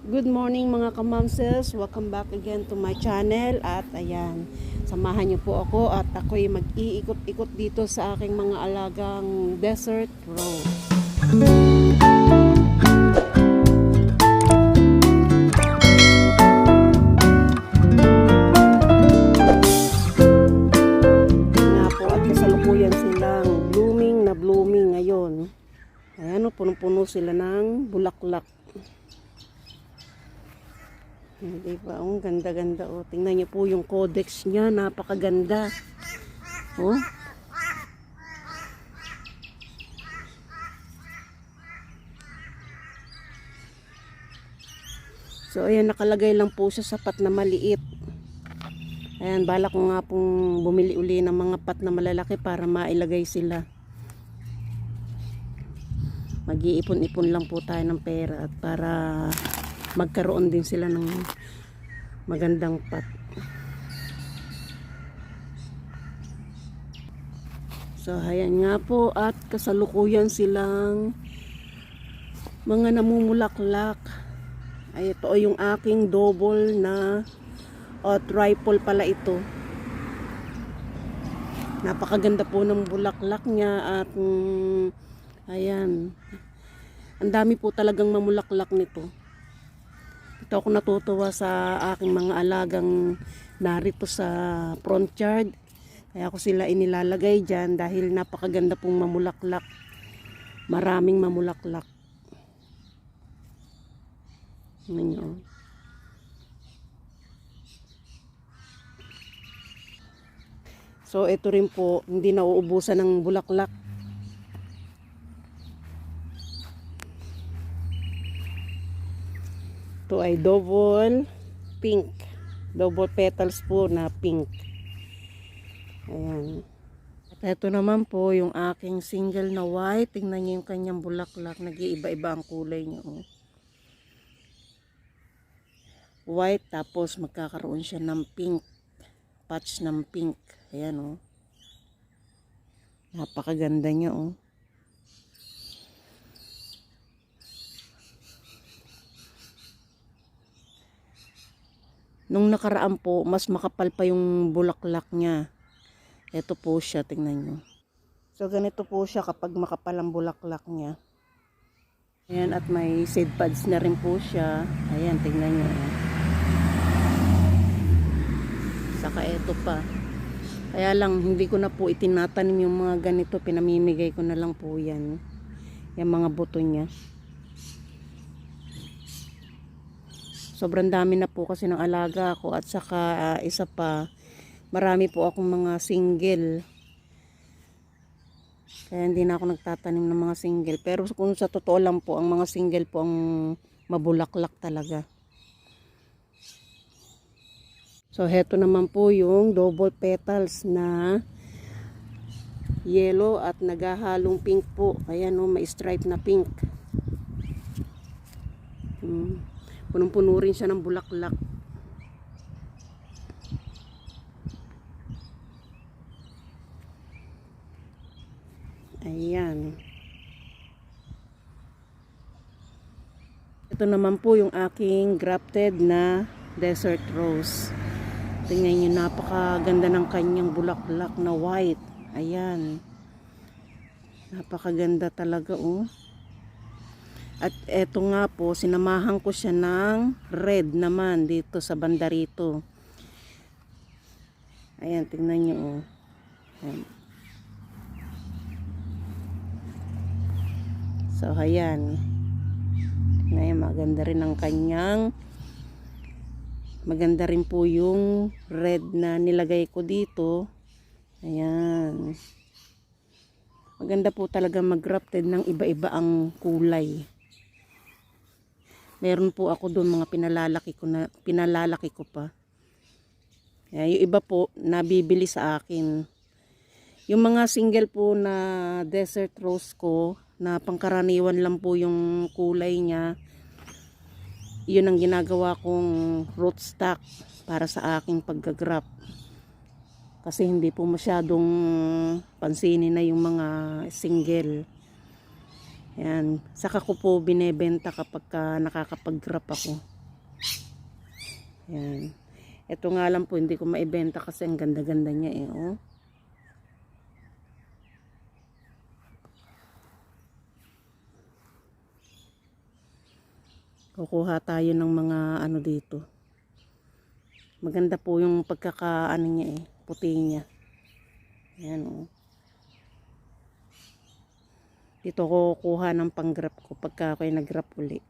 Good morning mga kamamses. Welcome back again to my channel. At ayan, samahan niyo po ako at ako'y mag-iikot-ikot dito sa aking mga alagang desert rose. Silang blooming na blooming ngayon. Ayan punong-puno sila ng bulaklak. Hindi ba? Ang ganda-ganda oh. Tingnan niyo po yung codex niya, napakaganda. Oh. So ayan nakalagay lang po sa pat na maliit. Ayan, balak ko nga pong bumili uli ng mga pat na malalaki para mailagay sila. Mag-iipon-ipon lang po tayo ng pera at para magkaroon din sila ng magandang pat. So, ayan nga po at kasalukuyan silang mga namumulaklak. Ay, ito yung aking double na o triple pala ito. Napakaganda po ng bulaklak niya at mm, ayan. Ang dami po talagang mamulaklak nito. Ito ako natutuwa sa aking mga alagang narito sa front yard. Kaya ako sila inilalagay dyan dahil napakaganda pong mamulaklak. Maraming mamulaklak. Oh. So ito rin po, hindi nauubusan ng bulaklak. Ito ay double pink. Double petals po na pink. Ayan. At ito naman po yung aking single na white. Tingnan niyo yung kanyang bulaklak. Nag-iiba-iba ang kulay niya. Oh. White tapos magkakaroon siya ng pink. Patch ng pink. Ayan oh. Napakaganda niya oh. Nung nakaraan po, mas makapal pa yung bulaklak niya. Ito po siya, tingnan nyo. So, ganito po siya kapag makapal ang bulaklak niya. Ayan, at may seed pads na rin po siya. Ayan, tingnan nyo. Saka ito pa. Kaya lang, hindi ko na po itinatanim yung mga ganito. Pinamimigay ko na lang po yan. Yung mga buto niya. Sobrang dami na po kasi ng alaga ko. At saka, ah, isa pa, marami po akong mga single. Kaya hindi na ako nagtatanim ng mga single. Pero kung sa totoo lang po, ang mga single po ang mabulaklak talaga. So, heto naman po yung double petals na yellow at nagahalong pink po. Ayan o, may stripe na pink. Hmm. Punong-puno rin siya ng bulaklak. Ayan. Ito naman po yung aking grafted na desert rose. Tingnan nyo, napakaganda ng kanyang bulaklak na white. Ayan. Napakaganda talaga, oh. At eto nga po, sinamahan ko siya ng red naman dito sa banda rito. Ayan, tingnan nyo, oh. Ayan. So, ayan. Ngayon, maganda rin ang kanyang maganda rin po yung red na nilagay ko dito. Ayan. Maganda po talaga mag-grafted ng iba-iba ang kulay. Meron po ako doon mga pinalalaki ko na pinalalaki ko pa. Ayan, yung iba po nabibili sa akin. Yung mga single po na desert rose ko na pangkaraniwan lang po yung kulay niya. Yun ang ginagawa kong rootstock para sa aking paggagrap. Kasi hindi po masyadong pansinin na yung mga single. Yan. Saka ko po binebenta kapag ka nakakapag-grab ako. Yan. Ito nga lang po, hindi ko maibenta kasi ang ganda-ganda niya eh. Oh. Kukuha tayo ng mga ano dito. Maganda po yung pagkakaano niya eh. Puti niya. Yan oh. Dito ko kukuha ng pang-grab ko pagka ako ay nag-grab uli.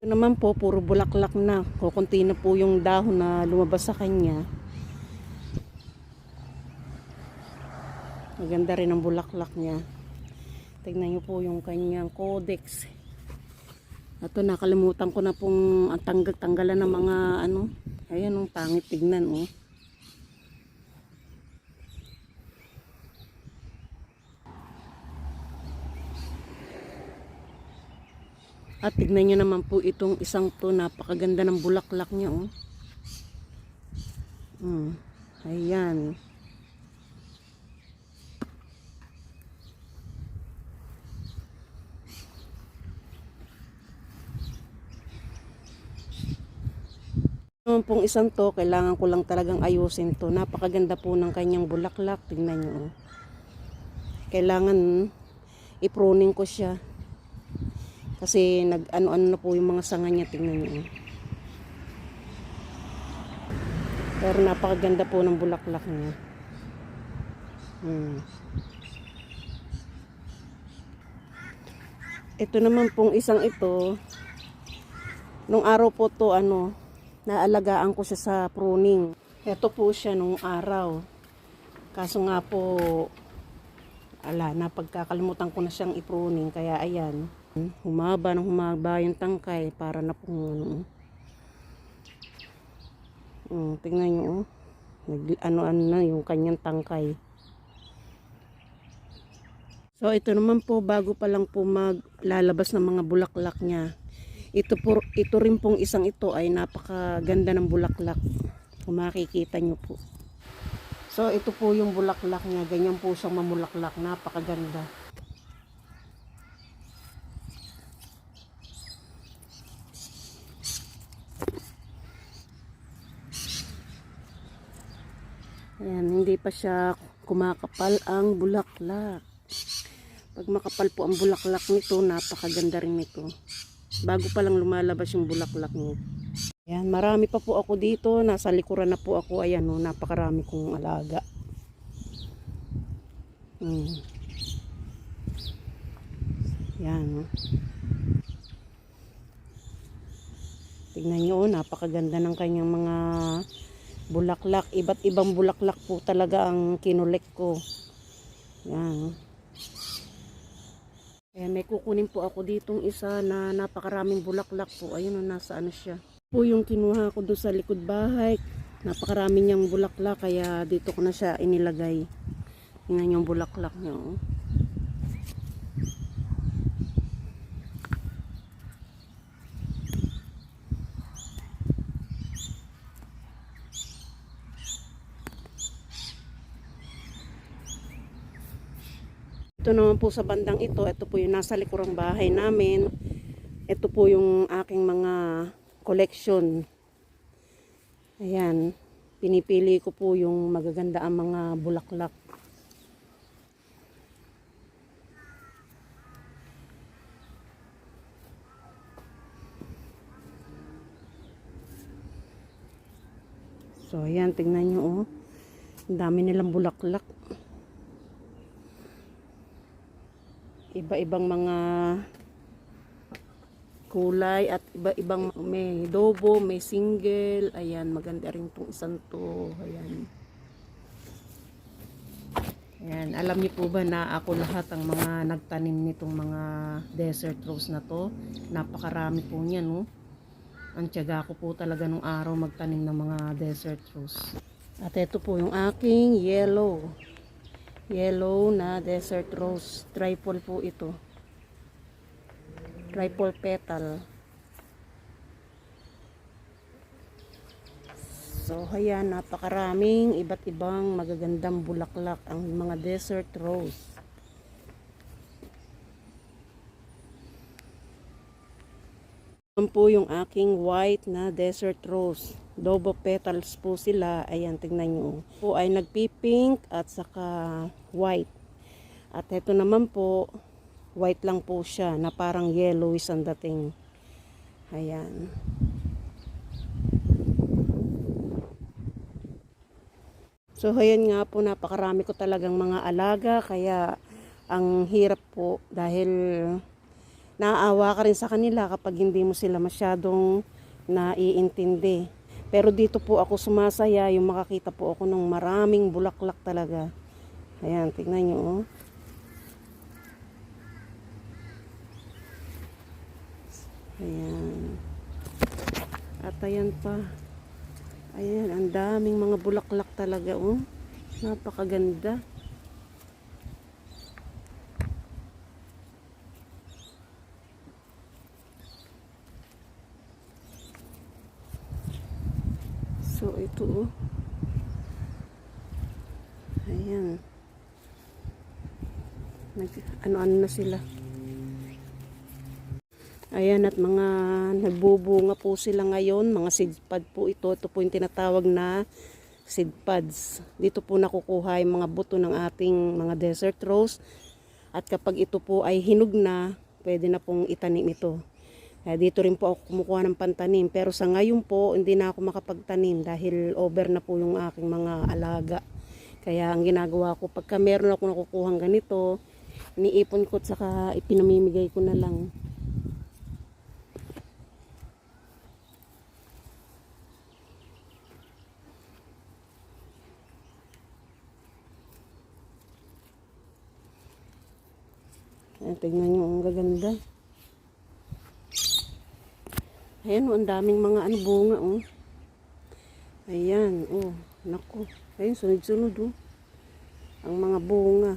Ito naman po, puro bulaklak na. Kukunti na po yung dahon na lumabas sa kanya. Maganda rin ang bulaklak niya. Tignan niyo po yung kanyang codex. Ito, nakalimutan ko na pong ang tanggal-tanggalan ng mga ano. Ayan, ang pangit tignan, oh. At tignan nyo naman po itong isang to, napakaganda ng bulaklak niya, oh. Hmm. Ayan. Naman pong isang to, kailangan ko lang talagang ayusin to. Napakaganda po ng kanyang bulaklak. Tingnan nyo. oh. Kailangan i-pruning ko siya. Kasi nag ano-ano na po yung mga sanga niya. Tingnan nyo. oh. Pero napakaganda po ng bulaklak niya. Hmm. Ito naman pong isang ito. Nung araw po to ano, naalagaan ko siya sa pruning. Ito po siya nung araw. Kaso nga po, ala, napagkakalimutan ko na siyang ipruning. Kaya ayan, humaba ng humaba yung tangkay para na pong ano. Mm, tingnan nyo, oh. Nag, ano-ano na yung kanyang tangkay. So, ito naman po, bago pa lang po maglalabas ng mga bulaklak niya. Ito, po, ito rin pong isang ito ay napakaganda ng bulaklak. Kung makikita nyo po. So, ito po yung bulaklak niya. Ganyan po siyang mamulaklak. Napakaganda. Ayan, hindi pa siya kumakapal ang bulaklak. Pag makapal po ang bulaklak nito, napakaganda rin nito. Bago pa lang lumalabas yung bulaklak niya. Ayan, marami pa po ako dito. Nasa likuran na po ako. Ayan, oh, napakarami kong alaga. Hmm. Ayan, oh. Tingnan nyo, oh, napakaganda ng kanyang mga bulaklak. Iba't ibang bulaklak po talaga ang kinulek ko. Yan. Kaya may kukunin po ako ditong isa na napakaraming bulaklak po. Ayun o, nasa ano siya. Po yung kinuha ko doon sa likod bahay. Napakarami niyang bulaklak kaya dito ko na siya inilagay. Tingnan yung bulaklak niya. Oh. Ito naman po sa bandang ito, ito po yung nasa likurang bahay namin. Ito po yung aking mga collection. Ayan, pinipili ko po yung magaganda ang mga bulaklak. So, ayan, tingnan nyo, oh. Ang dami nilang bulaklak. Iba-ibang mga kulay at iba-ibang may dobo, may single. Ayan, maganda rin tong isang to. Ayan. Ayan, alam niyo po ba na ako lahat ang mga nagtanim nitong mga desert rose na to. Napakarami po niya, no? Ang tiyaga ko po talaga nung araw magtanim ng mga desert rose. At ito po yung aking yellow yellow na desert rose. Triple po ito. Triple petal. So ayan napakaraming iba't ibang magagandang bulaklak ang mga desert rose Yan po yung aking white na desert rose. Double petals po sila. Ayan, tignan nyo. Po ay nagpipink at saka white. At ito naman po, white lang po siya na parang yellowish ang dating. Ayan. So, ayan nga po, napakarami ko talagang mga alaga. Kaya, ang hirap po dahil naaawa ka rin sa kanila kapag hindi mo sila masyadong naiintindi. Pero dito po ako sumasaya, yung makakita po ako ng maraming bulaklak talaga. Ayan, tingnan nyo. Oh. Ayan. At ayan pa. Ayan, ang daming mga bulaklak talaga, oh. Napakaganda. So, ito, oh. Ayan. Nag, ano-ano na sila. Ayan, at mga nagbubunga po sila ngayon. Mga seed pod po ito. Ito po yung tinatawag na seed pods. Dito po nakukuha yung mga buto ng ating mga desert rose. At kapag ito po ay hinog na, pwede na pong itanim ito. Kaya dito rin po ako kumukuha ng pantanim. Pero sa ngayon po, hindi na ako makapagtanim dahil over na po yung aking mga alaga. Kaya ang ginagawa ko, pagka meron ako nakukuhang ganito, iniipon ko at saka ipinamimigay ko na lang. Ayan, tignan nyo, ang gaganda. Ayan, oh, ang daming mga ano, bunga, oh. Ayan, oh, naku. Ayan, sunod-sunod, oh. Ang mga bunga.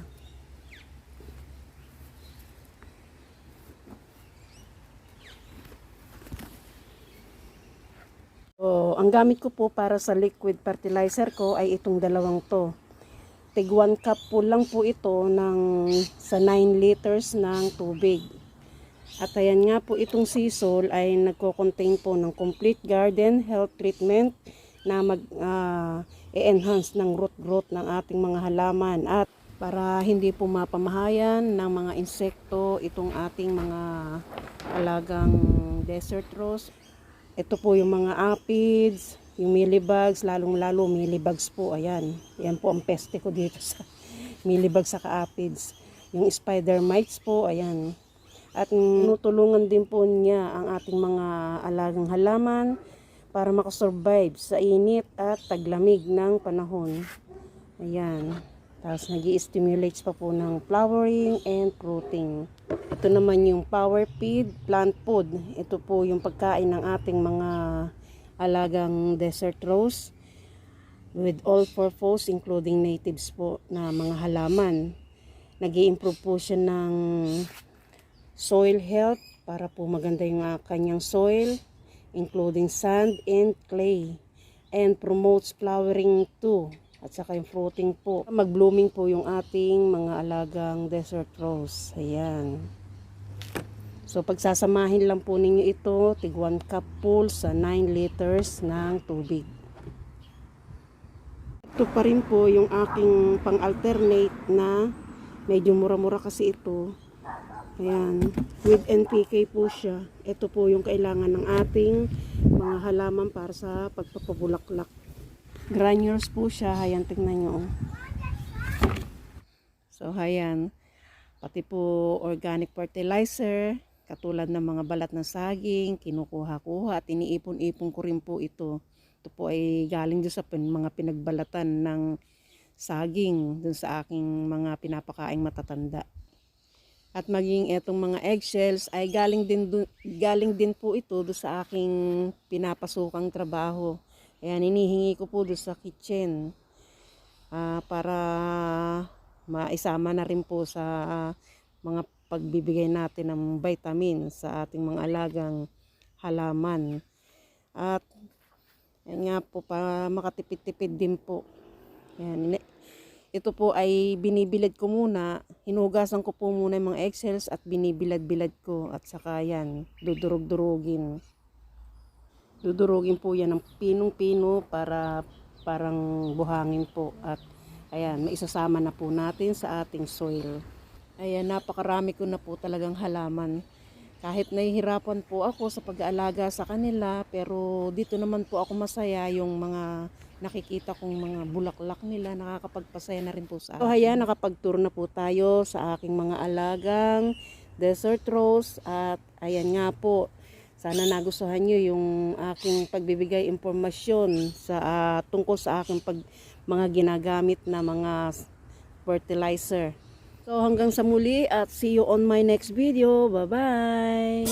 Oh, ang gamit ko po para sa liquid fertilizer ko ay itong dalawang to. Tig 1 cup po lang po ito ng sa 9 liters ng tubig. At ayan nga po itong sisol ay nagko-contain po ng complete garden health treatment na mag ah, e-enhance ng root growth ng ating mga halaman at para hindi po mapamahayan ng mga insekto itong ating mga alagang desert rose. Ito po yung mga aphids, yung millibugs, lalong-lalo millibugs po, ayan. Yan po ang peste ko dito sa millibugs sa aphids. Yung spider mites po, ayan. At nutulungan din po niya ang ating mga alagang halaman para makasurvive sa init at taglamig ng panahon. Ayan. Tapos nag stimulates pa po ng flowering and fruiting. Ito naman yung power feed, plant food. Ito po yung pagkain ng ating mga alagang desert rose with all purpose including natives po na mga halaman. nag improve po siya ng soil health para po maganda yung ah, kanyang soil including sand and clay and promotes flowering too at saka yung fruiting po. Mag-blooming po yung ating mga alagang desert rose. Ayan. So pagsasamahin lang po ninyo ito, tig 1 cup full sa 9 liters ng tubig. Ito pa rin po yung aking pang-alternate na medyo mura-mura kasi ito. Ayan, with NPK po siya. Ito po yung kailangan ng ating mga halaman para sa pagpapabulaklak. Granules po siya. Ayan, tingnan nyo. oh. So, ayan. Pati po organic fertilizer, katulad ng mga balat ng saging, kinukuha-kuha at iniipon-ipon ko rin po ito. Ito po ay galing doon sa pin- mga pinagbalatan ng saging doon sa aking mga pinapakaing matatanda. At maging etong mga eggshells ay galing din galing din po ito do sa aking pinapasukang trabaho. Ayan, hinihingi ko po do sa kitchen ah, para maisama na rin po sa mga pagbibigay natin ng vitamin sa ating mga alagang halaman. At yan nga po para makatipid-tipid din po. Yan, ini- ito po ay binibilad ko muna. Hinugasan ko po muna yung mga eggshells at binibilad-bilad ko. At saka yan, dudurog-durugin. Dudurugin po yan ng pinong-pino para parang buhangin po. At ayan, maisasama na po natin sa ating soil. Ayan, napakarami ko na po talagang halaman. Kahit nahihirapan po ako sa pag-aalaga sa kanila, pero dito naman po ako masaya yung mga nakikita kong mga bulaklak nila, nakakapagpasaya na rin po sa akin. So ayan, nakapag-tour na po tayo sa aking mga alagang desert rose at ayan nga po, sana nagustuhan nyo yung aking pagbibigay impormasyon sa ah, tungkol sa aking pag, mga ginagamit na mga fertilizer. So hanggang sa muli at see you on my next video. Bye-bye!